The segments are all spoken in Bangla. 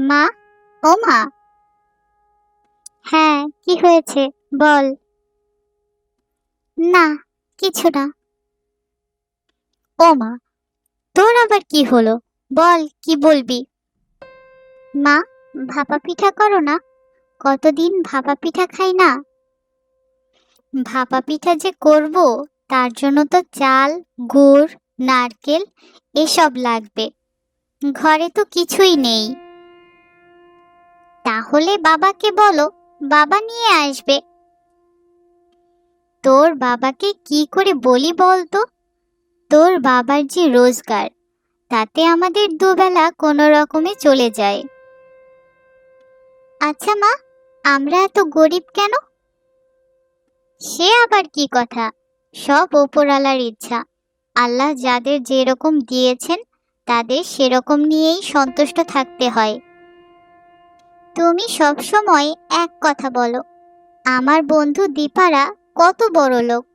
মা? ও মা? হ্যাঁ কি হয়েছে? বল। না, কিছু না। ও মা, তোর আবার কি হলো? বল, কি বলবি? মা, ভাপা পিঠা করো না। কতদিন ভাপা পিঠা খাই না? ভাপা পিঠা যে করব, তার জন্য তো চাল, গুড়, নারকেল, এসব লাগবে। ঘরে তো কিছুই নেই। তাহলে বাবাকে বলো, বাবা নিয়ে আসবে। তোর বাবাকে কি করে বলি বলতো? তোর বাবার যে রোজগার, তাতে আমাদের দুবেলা কোনো রকমে চলে যায়। আচ্ছা মা, আমরা এত গরিব কেন? সে আবার কি কথা? সব ওপরওয়ালার ইচ্ছা। আল্লাহ যাদের যেরকম দিয়েছেন, তাদের সেরকম নিয়েই সন্তুষ্ট থাকতে হয়। তুমি সব সময় এক কথা বলো। আমার বন্ধু দীপারা কত বড় লোক।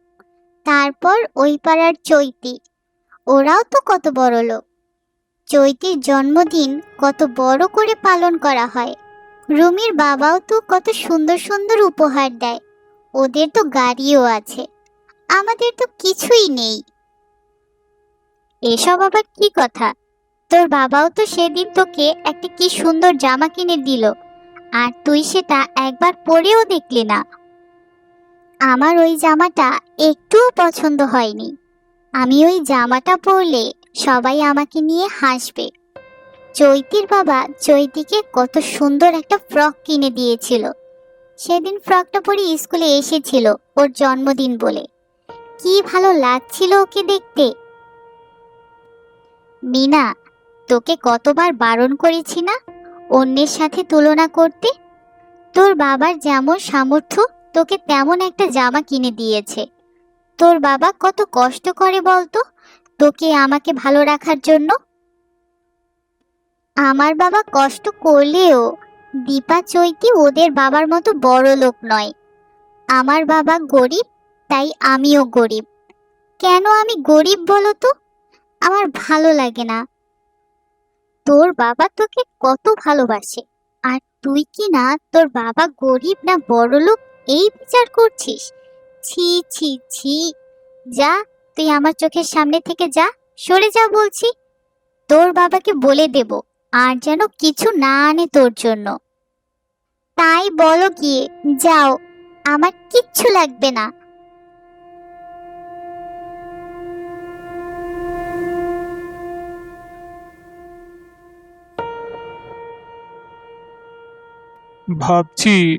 তারপর ওই পাড়ার চৈতি। ওরাও তো কত বড় লোক। চৈতির জন্মদিন কত বড় করে পালন করা হয়। রুমির বাবাও তো কত সুন্দর সুন্দর উপহার দেয়। ওদের তো গাড়িও আছে। আমাদের তো কিছুই নেই। এসব আবার কি কথা? তোর বাবাও তো সেদিন তোকে একটা কি সুন্দর জামা কিনে দিল। আর তুই সেটা একবার পরেও দেখলি না। আমার ওই জামাটা একটুও পছন্দ হয়নি। আমি ওই জামাটা পরলে সবাই আমাকে নিয়ে হাসবে। চৈতির বাবা চৈতিকে কত সুন্দর একটা ফ্রক কিনে দিয়েছিল। সেদিন ফ্রকটা পরে স্কুলে এসেছিল ওর জন্মদিন বলে। কি ভালো লাগছিল ওকে দেখতে। মিনা, তোকে কতবার বারণ করেছি না? অন্যের সাথে তুলনা করতে? তোর বাবার যেমন সামর্থ্য, তোকে তেমন একটা জামা কিনে দিয়েছে। তোর বাবা কত কষ্ট করে বলতো, তোকে আমাকে ভালো রাখার জন্য? আমার বাবা কষ্ট করলেও দীপা চৈতি ওদের বাবার মতো বড় লোক নয়। আমার বাবা গরিব, তাই আমিও গরিব। কেন আমি গরিব বলো তো? আমার ভালো লাগে না। তোর বাবা তোকে কত ভালোবাসে। আর তুই কি না তোর বাবা গরিব না বড় লোক এই বিচার করছিস? ছি ছি ছি। যা, তুই আমার চোখের সামনে থেকে যা, সরে যা বলছি। তোর বাবাকে বলে দেব, আর যেন কিছু না আনে তোর জন্য। তাই বলো গিয়ে, যাও, আমার কিচ্ছু লাগবে না। ভাবছি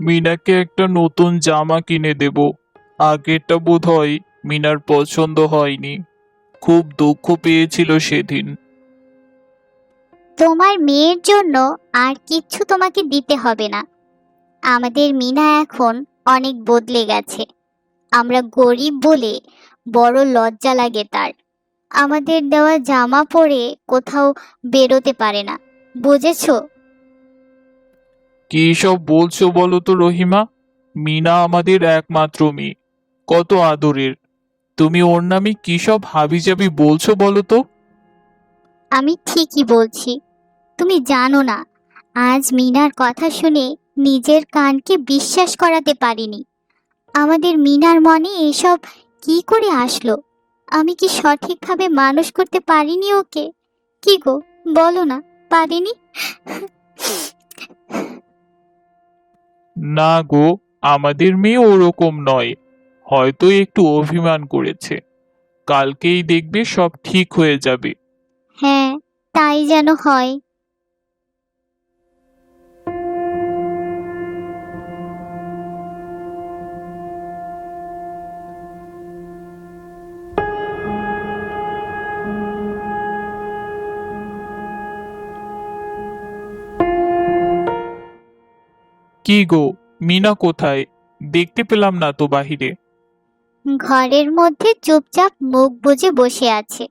মিনাকে একটা নতুন জামা কিনে দেব। আগেরটা বোধ হয় মিনার পছন্দ হয়নি। খুব দুঃখ পেয়েছিল সেদিন। তোমার মেয়ের জন্য আর কিচ্ছু তোমাকে দিতে হবে না। আমাদের মিনা এখন অনেক বদলে গেছে। আমরা গরিব বলে বড় লজ্জা লাগে তার। আমাদের দেওয়া জামা পরে কোথাও বেরোতে পারে না। বুঝেছ? কি সব বলছো বলো তো রহিমা? মিনা আমাদের একমাত্র মেয়ে। কত আদরের। তুমি ওর নামে কি সব হাবিজাবি বলছো বলো তো? আমি ঠিকই বলছি। তুমি জানো না, আজ মিনার কথা শুনে নিজের কানকে বিশ্বাস করাতে পারিনি। আমাদের মিনার মনে এসব কি করে আসলো? আমি কি সঠিকভাবে মানুষ করতে পারিনি ওকে? কি গো, বলো না, পারিনি? না গো, আমাদের মেয়ে ওরকম নয়। হয়তো একটু অভিমান করেছে। কালকেই দেখবে সব ঠিক হয়ে যাবে। হ্যাঁ তাই যেন হয়। কি গো মিনা কোথায়? দেখতে পেলাম না তো বাহিরে। ঘরের মধ্যে চুপচাপ মুখ বুজে বসে আছে।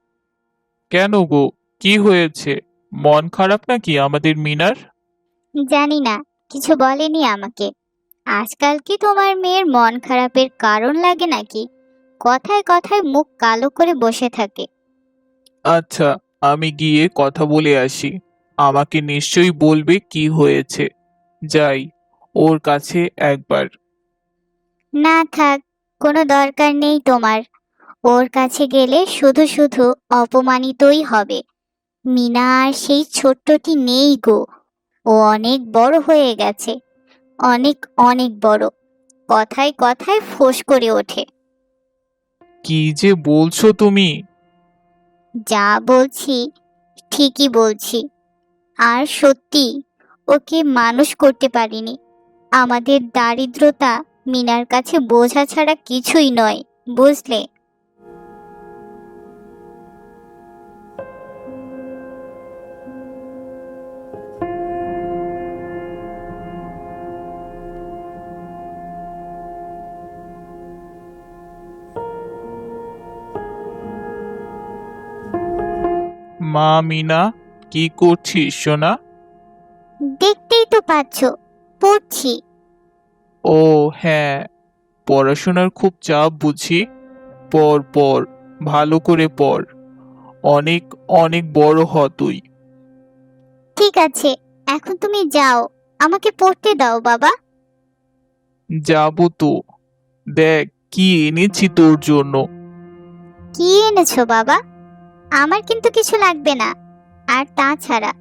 কেন গো? কি হয়েছে? মন খারাপ নাকি আমাদের মিনার? জানি না কিছু বলেনি আমাকে। আজকাল কি তোমার মেয়ের মন খারাপের কারণ লাগে নাকি? কথায় কথায় মুখ কালো করে বসে থাকে। আচ্ছা আমি গিয়ে কথা বলে আসি। আমাকে নিশ্চয়ই বলবে কি হয়েছে। যাই ওর কাছে একবার। না থাক কোনো দরকার নেই তোমার। ওর কাছে গেলে শুধু শুধু অপমানিতই হবে। মিনা আর সেই ছোট্টটি নেই গো। ও অনেক বড় হয়ে গেছে। অনেক অনেক বড়। কথায় কথায় ফোঁস করে ওঠে। কি যে বলছো তুমি? যা বলছি ঠিকই বলছি। আর সত্যি ওকে মানুষ করতে পারিনি। আমাদের দারিদ্রতা মিনার কাছে বোঝা ছাড়া কিছুই নয় বুঝলে? মা মিনা কি করছিস সোনা? দেখতেই তো পাচ্ছ। পড়ছি। ও হ্যাঁ। পড়াশোনার খুব চাপ বুঝি। পর পড় ভালো করে পড়। অনেক অনেক বড় হ তুই। ঠিক আছে এখন তুমি যাও। আমাকে পড়তে দাও বাবা। যাব তো। দেখ কি এনেছি তোর জন্য। কি এনেছো বাবা? আমার কিন্তু কিছু লাগবে না। আর তাছাড়া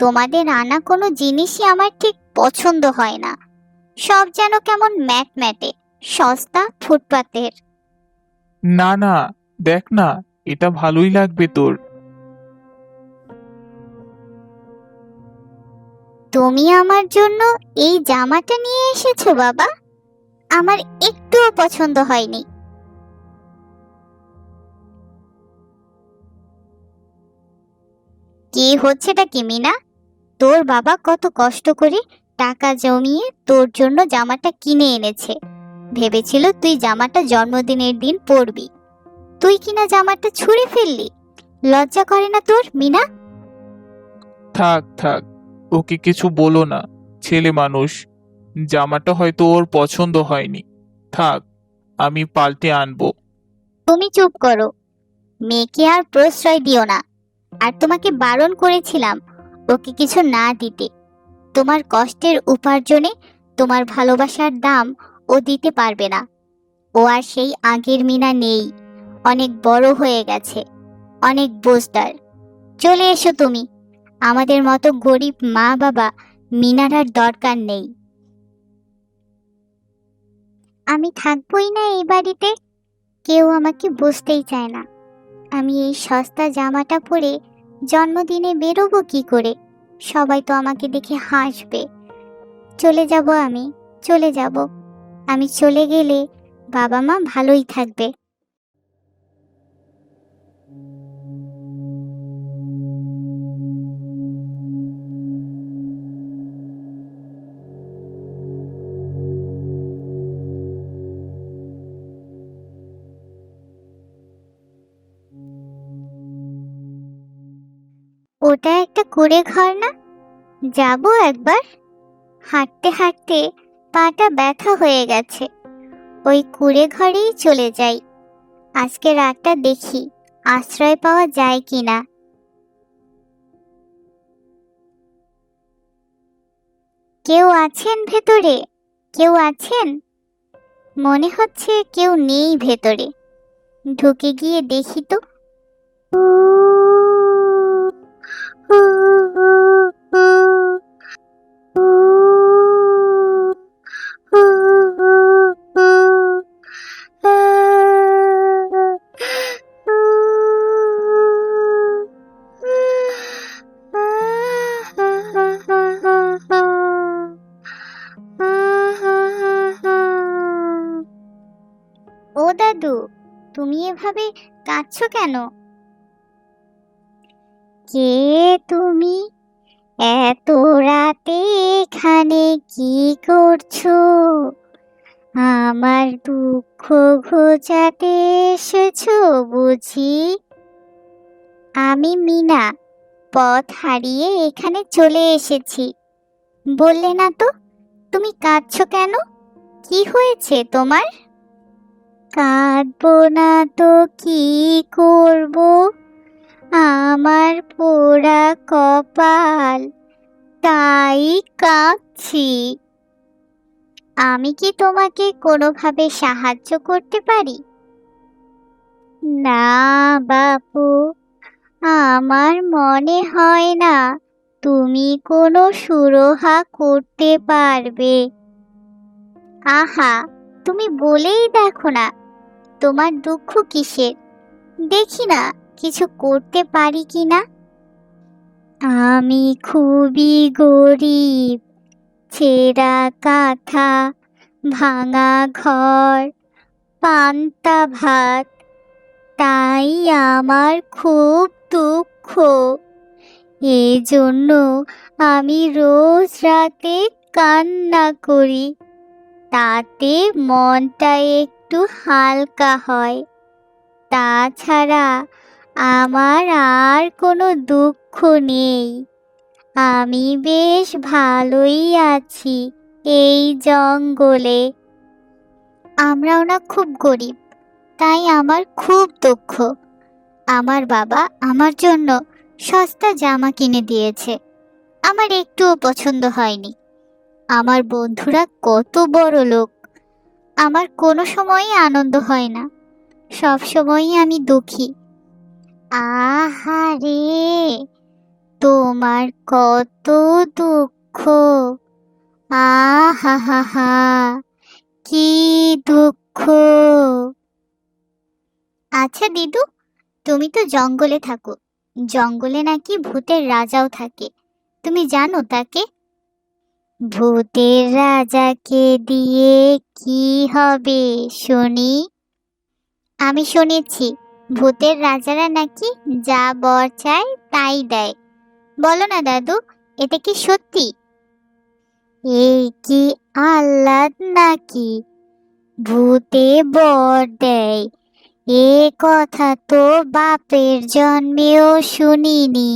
তোমাদের আনা কোনো জিনিসই আমার ঠিক পছন্দ হয় না। সব যেন কেমন ম্যাট ম্যাটে সস্তা ফুটপাতের। না না দেখ না এটা ভালোই লাগবে তোর। তুমি আমার জন্য এই জামাটা নিয়ে এসেছ বাবা? আমার একটুও পছন্দ হয়নি। কি হচ্ছেটা কি মিনা? তোর বাবা কত কষ্ট করে টাকা জমিয়ে তোর জন্য জামাটা কিনে এনেছে। ভেবেছিল তুই জামাটা জন্মদিনের দিন পরবি। তুই কিনা জামাটা ছুঁড়ে ফেললি? লজ্জা করে না তোর মিনা? থাক থাক ওকে কিছু বলো না ছেলে মানুষ। জামাটা হয়তো ওর পছন্দ হয়নি। থাক আমি পাল্টে আনব। তুমি চুপ করো। মেয়েকে আর প্রশ্রয় দিও না। আর তোমাকে বারণ করেছিলাম ওকে কিছু না দিতে। তোমার কষ্টের উপার্জনে তোমার ভালোবাসার দাম ও দিতে পারবে না। ও আর সেই আগের মিনা নেই। অনেক বড় হয়ে গেছে। অনেক বোঝদার। চলে এসো তুমি। আমাদের মতো গরিব মা বাবা মিনার আর দরকার নেই। আমি থাকবই না এই বাড়িতে। কেউ আমাকে বুঝতেই চায় না। আমি এই সস্তা জামাটা পরে জন্মদিনে বেরোবো কি করে? সবাই তো আমাকে দেখে হাসবে। চলে যাব আমি, চলে যাব। আমি চলে গেলে বাবা মা ভালোই থাকবে। ওটা একটা কুড়ে ঘর না? যাব একবার। হাঁটতে হাঁটতে পাটা ব্যথা হয়ে গেছে। ওই কুড়ে ঘরেই চলে যাই। আজকে রাতটা দেখি আশ্রয় পাওয়া যায় কিনা। কেউ আছেন ভেতরে? কেউ আছেন? মনে হচ্ছে কেউ নেই ভেতরে। ঢুকে গিয়ে দেখি তো। ও দাদু তুমি এভাবে কাঁদছো কেন? ঘোচাতে এসেছ বুঝি? আমি মিনা, পথ হারিয়ে এখানে চলে এসেছি। বললে না তো, তুমি কাঁদছো কেন? কি হয়েছে তোমার? কাঁদবো না তো কি করব? আমার পোড়া কপাল, তাই কাঁদছি। আমি কি তোমাকে কোনোভাবে সাহায্য করতে পারি? না, বাপু, আমার মনে হয় না তুমি কোনো সুরহা করতে পারবে। আহা, তুমি বলেই দেখো না, তোমার দুঃখ কিসের? দেখি না, কিছু করতে পারি কি না? আমি খুবই গরিব। ছেঁড়া কাঁথা, ভাঙা ঘর, পান্তা ভাত, তাই আমার খুব দুঃখ। এই জন্য আমি রোজ রাতে কান্না করি, তাতে মনটা একটু হালকা হয়। তাছাড়া আমার আর কোনো দুঃখ নেই। আমি বেশ ভালোই আছি এই জঙ্গলে। আমরাও না খুব গরিব, তাই আমার খুব দুঃখ। আমার বাবা আমার জন্য সস্তা জামা কিনে দিয়েছে। আমার একটুও পছন্দ হয়নি। আমার বন্ধুরা কত বড় লোক। আমার কোনো সময়ই আনন্দ হয় না। সব সময়ই আমি দুঃখী। আহারে তোমার কত দুঃখ। আহা কি দুঃখ। আচ্ছা দিদু, তুমি তো জঙ্গলে থাকো। জঙ্গলে নাকি ভূতের রাজাও থাকে। তুমি জানো তাকে? ভূতের রাজাকে দিয়ে কি হবে শুনি? আমি শুনেছি, ভূতের রাজারা নাকি যা বর চায় তাই দেয়। বলো না দাদু, এটা কি সত্যি? এই কি আহ্লাদ নাকি? ভূতে বর দেয়। এ কথা তো বাপের জন্মেও শুনিনি।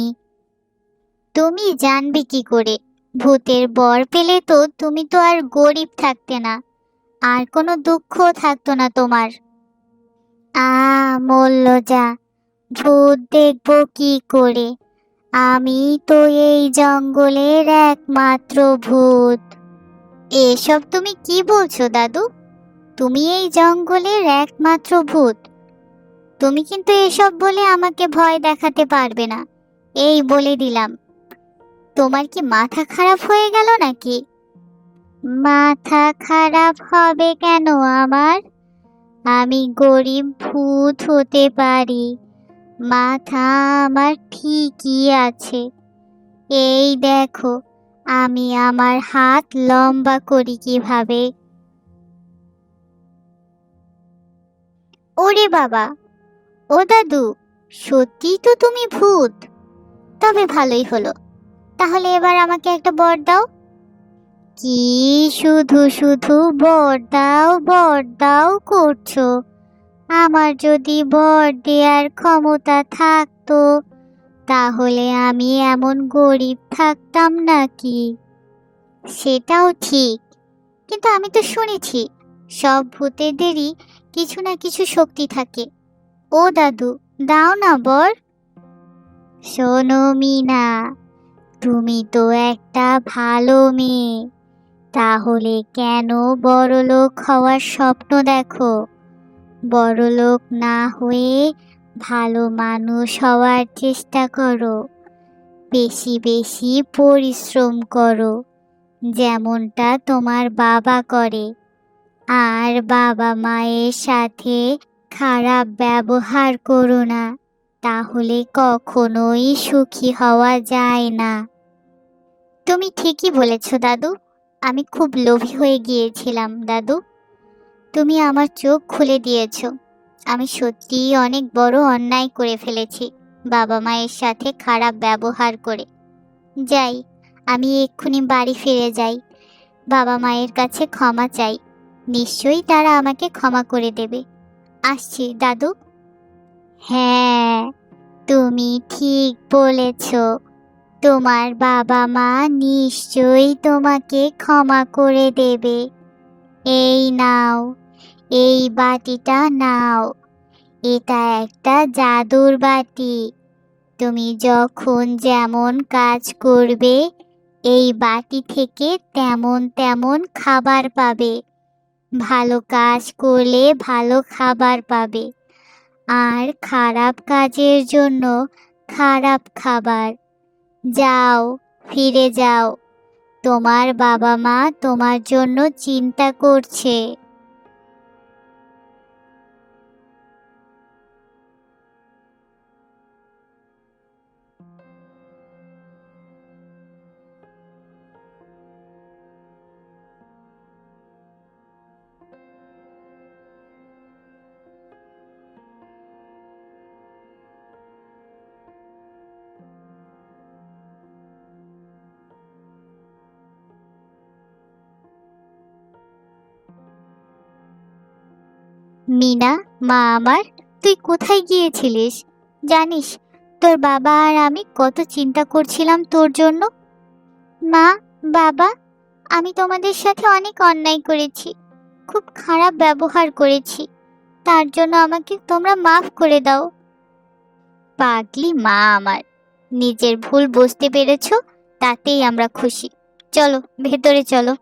তুমি জানবে কি করে? ভূতের বর পেলে তো তুমি তো আর গরিব থাকতে না, আর কোনো দুঃখ থাকতো না তোমার। আ মল্ল যা ভূত দেখব কি করে? আমি তো এই জঙ্গলের একমাত্র ভূত। এসব তুমি কি বলছো, দাদু? তুমি এই জঙ্গলের একমাত্র ভূত। তুমি কিন্তু এসব বলে আমাকে ভয় দেখাতে পারবে না। এই বলে দিলাম। তোমার কি মাথা খারাপ হয়ে গেল নাকি? মাথা খারাপ হবে কেন আমার? আমি গরিব ভূত হতে পারি। মাথা আমার ঠিকই আছে। এই দেখো, আমি আমার হাত লম্বা করি কীভাবে? ওরে বাবা, ও দাদু সত্যি তো তুমি ভূত। তবে ভালোই হলো। তাহলে এবার আমাকে একটা বর দাও। কি শুধু শুধু বর দাও বর দাও করছ? আমার যদি বর দেওয়ার ক্ষমতা থাকতো, তাহলে আমি এমন গরিব থাকতাম নাকি? সেটাও ঠিক। কিন্তু আমি তো শুনেছি, সব ভূতেদেরই কিছু না কিছু শক্তি থাকে। ও দাদু, দাও না বর। শোনো মিনা, তুমি তো একটা ভালো মেয়ে। তাহলে কেন বড়লোক হওয়ার স্বপ্ন দেখো? বড়লোক না হয়ে ভালো মানুষ হওয়ার চেষ্টা করো। বেশি বেশি পরিশ্রম করো, যেমনটা তোমার বাবা করে। আর বাবা মায়ের সাথে খারাপ ব্যবহার করো না, তাহলে কখনোই সুখী হওয়া যায় না। তুমি ঠিকই বলেছ, দাদু। আমি খুব লোভী হয়ে গিয়েছিলাম, দাদু। তুমি আমার চোখ খুলে দিয়েছ। আমি সত্যিই অনেক বড় অন্যায় করে ফেলেছি বাবা মায়ের সাথে খারাপ ব্যবহার করে। যাই, আমি এক্ষুনি বাড়ি ফিরে যাই। বাবা মায়ের কাছে ক্ষমা চাই। নিশ্চয়ই তারা আমাকে ক্ষমা করে দেবে। আসছি, দাদু। হ্যাঁ তুমি ঠিক বলেছ। তোমার বাবা মা নিশ্চয়ই তোমাকে ক্ষমা করে দেবে। এই নাও। এই বাটিটা নাও। এটা একটা জাদুর বাটি তুমি যখন যেমন কাজ করবে, এই বাটি থেকে তেমন তেমন খাবার পাবে। ভালো কাজ করলে ভালো খাবার পাবে। আর খারাপ কাজের জন্য খারাপ খাবার। যাও, ফিরে যাও। তোমার বাবা মা তোমার জন্য চিন্তা করছে। মিনা, মা আমার, তুই কোথায় গিয়েছিলিস? জানিস, তোর বাবা আর আমি কত চিন্তা করছিলাম তোর জন্য। মা, বাবা, আমি তোমাদের সাথে অনেক অন্যায় করেছি, খুব খারাপ ব্যবহার করেছি। তার জন্য আমাকে তোমরা মাফ করে দাও। পাগলি মা আমার, নিজের ভুল বুঝতে পেরেছ? তাতেই আমরা খুশি। চলো, ভেতরে চলো।